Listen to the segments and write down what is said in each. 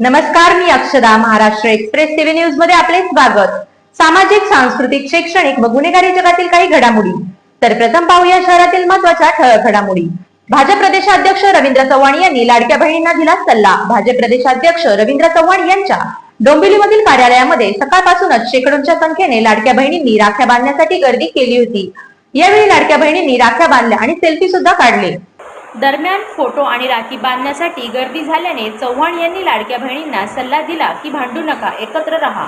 नमस्कार मी अक्षदा Maharashtra express TV न्यूजमध्ये आपले स्वागत. सामाजिक सांस्कृतिक शैक्षणिक व गुन्हेगारी जगातील काही घडामोडी. तर प्रथम पाहूया शहरातील महत्त्वाच्या ठळक घडामोडी. भाजप प्रदेशाध्यक्ष रवींद्र चव्हाण यांनी लाडक्या बहिणींना दिला सल्ला. भाजप प्रदेशाध्यक्ष रवींद्र चव्हाण यांच्या डोंबिवलीमधील कार्यालयामध्ये सकाळपासूनच शेकडोंच्या संख्येने लाडक्या बहिणींनी राख्या बांधण्यासाठी गर्दी केली होती. यावेळी लाडक्या बहिणींनी राख्या बांधल्या आणि सेल्फी सुद्धा काढले. दरम्यान फोटो आणि राखी बांधण्यासाठी गर्दी झाल्याने चव्हाण यांनी लाडक्या बहिणींना सल्ला दिला की भांडू नका एकत्र राहा.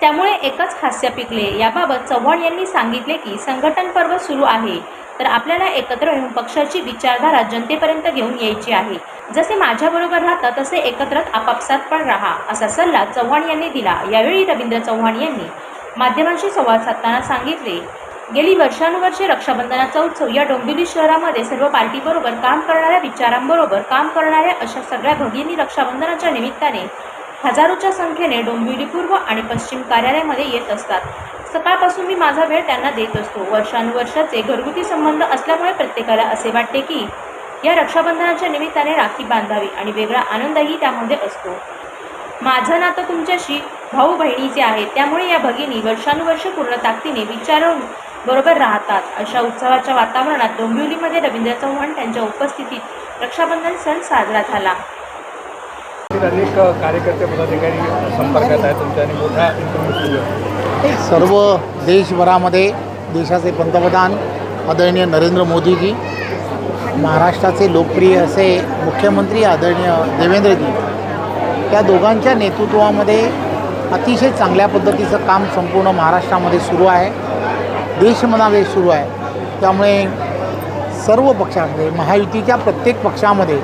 त्यामुळे एकच हास्य पिकले. याबाबत चव्हाण यांनी सांगितले की संघटन पर्व सुरू आहे. तर आपल्याला एकत्र येऊन पक्षाची विचारधारा जनतेपर्यंत घेऊन यायची आहे. जसे माझ्याबरोबर राहता तसे एकत्र आपापसात पण राहा असा सल्ला चव्हाण यांनी दिला. यावेळी रवींद्र चव्हाण यांनी माध्यमांशी संवाद साधताना सांगितले. गेली वर्षानुवर्षे रक्षाबंधनाचा उत्सव या डोंबिवली शहरामध्ये सर्व पार्टीबरोबर काम करणाऱ्या विचारांबरोबर काम करणाऱ्या अशा सगळ्या भगिनी रक्षाबंधनाच्या निमित्ताने हजारोच्या संख्येने डोंबिवली पूर्व आणि पश्चिम कार्यालयामध्ये येत असतात. सकाळपासून मी माझा वेळ त्यांना देत असतो. वर्षानुवर्षाचे घरगुती संबंध असल्यामुळे प्रत्येकाला असे वाटते की या रक्षाबंधनाच्या निमित्ताने राखी बांधावी आणि वेगळा आनंदही त्यामध्ये असतो. माझं नातं तुमच्याशी भाऊ बहिणीचे आहे. त्यामुळे या भगिनी वर्षानुवर्ष पूर्ण ताकदीने विचारून बरोबर राहतात. अशा उत्सवाच्या वातावरणात डोंबिवलीमध्ये रवींद्र चव्हाण त्यांच्या उपस्थितीत रक्षाबंधन सण साजरा झाला. अनेक कार्यकर्ते पदाधिकारी संपर्कात आहेत तुमच्या आणि मोठा इंटरव्ह्यू सुरू आहे सर्व देशभरामध्ये देशाचे पंतप्रधान आदरणीय नरेंद्र मोदीजी महाराष्ट्राचे लोकप्रिय असे मुख्यमंत्री आदरणीय देवेंद्रजी त्या दोघांच्या नेतृत्वामध्ये अतिशय चांगल्या पद्धतीचं काम संपूर्ण महाराष्ट्रामध्ये सुरू आहे. देशमनामध्ये सुरू आहे. त्यामुळे सर्व पक्षांमध्ये महायुतीच्या प्रत्येक पक्षामध्ये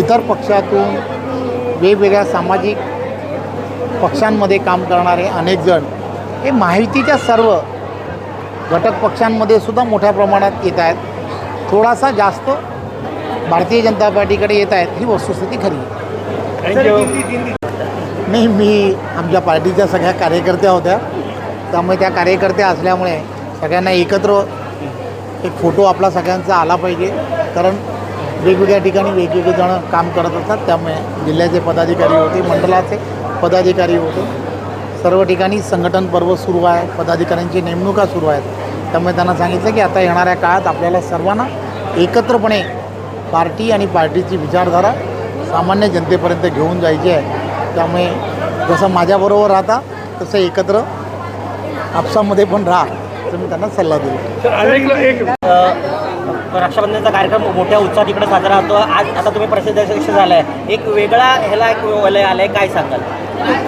इतर पक्षातून वेगवेगळ्या सामाजिक पक्षांमध्ये काम करणारे अनेक जण हे माहितीच्या सर्व घटक पक्षांमध्ये सुद्धा मोठ्या प्रमाणात येत आहेत. थोडासा जास्त भारतीय जनता पार्टीकडे येत आहेत ही वस्तुस्थिती खरी आहे. नाही मी आमच्या पार्टीच्या सगळ्या कार्यकर्त्या होत्या. त्यामुळे त्या कार्यकर्त्या असल्यामुळे सगळ्यांना एकत्र एक फोटो आपला सगळ्यांचा आला पाहिजे. कारण वेगवेगळ्या ठिकाणी वेगवेगळे जण काम करत असतात. त्यामुळे जिल्ह्याचे पदाधिकारी होते मंडळाचे पदाधिकारी होते. सर्व ठिकाणी संघटन पर्व सुरू आहे. पदाधिकाऱ्यांची नेमणुका सुरू आहेत. त्यामुळे त्यांना सांगितलं की आता येणाऱ्या काळात आपल्याला सर्वांना एकत्रपणे पार्टी आणि पार्टीची विचारधारा सामान्य जनतेपर्यंत घेऊन जायची आहे. त्यामुळे जसं माझ्याबरोबर राहता तसं एकत्र आपसामध्ये पण राहा असं मी त्यांना सल्ला दिला सर अनेक एक रक्षाबंधनचा कार्यक्रम मोठ्या उत्साहात इकडे साजरा होतो. आज आता तुम्ही प्रसिद्ध अध्यक्ष झालाय. एक वेगळा ह्याला एक वलय आलंय. काय सांगाल?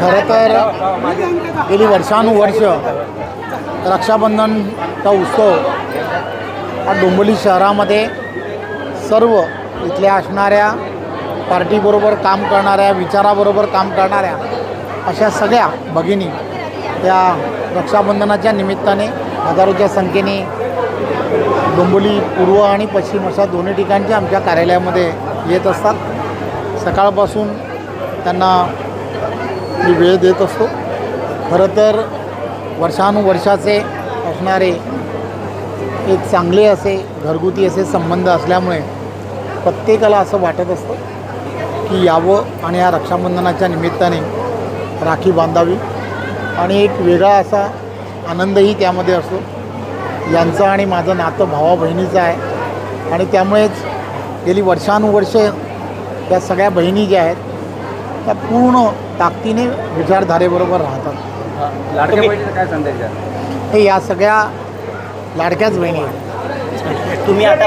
खरं तर गेली वर्षानुवर्ष रक्षाबंधनचा उत्सव हा डोंबिवली शहरामध्ये सर्व इथल्या असणाऱ्या पार्टीबरोबर काम करणाऱ्या विचाराबरोबर काम करणाऱ्या अशा सगळ्या भगिनी त्या रक्षाबंधनाच्या निमित्ताने हजारोच्या संख्येने डोंबोली पूर्व आणि पश्चिम अशा दोन्ही ठिकाणच्या आमच्या कार्यालयामध्ये येत असतात. सकाळपासून त्यांना मी वेळ देत असतो. खरं तर वर्षानुवर्षाचे असणारे एक चांगले असे घरगुती असे संबंध असल्यामुळे प्रत्येकाला असं वाटत असतं की यावं आणि या रक्षाबंधनाच्या निमित्ताने राखी बांधावी. आणि एक वेगळा असा आनंदही त्यामध्ये असतो. यांचं आणि माझं नातं भावा बहिणीचं आहे. आणि त्यामुळेच गेली वर्षानुवर्ष या सगळ्या बहिणी ज्या आहेत त्या पूर्ण ताकदीने विचारधारेबरोबर राहतात. लाडक्या बहिणीचा काय संदेश हे या सगळ्या लाडक्याच बहिणी आहेत. तुम्ही आता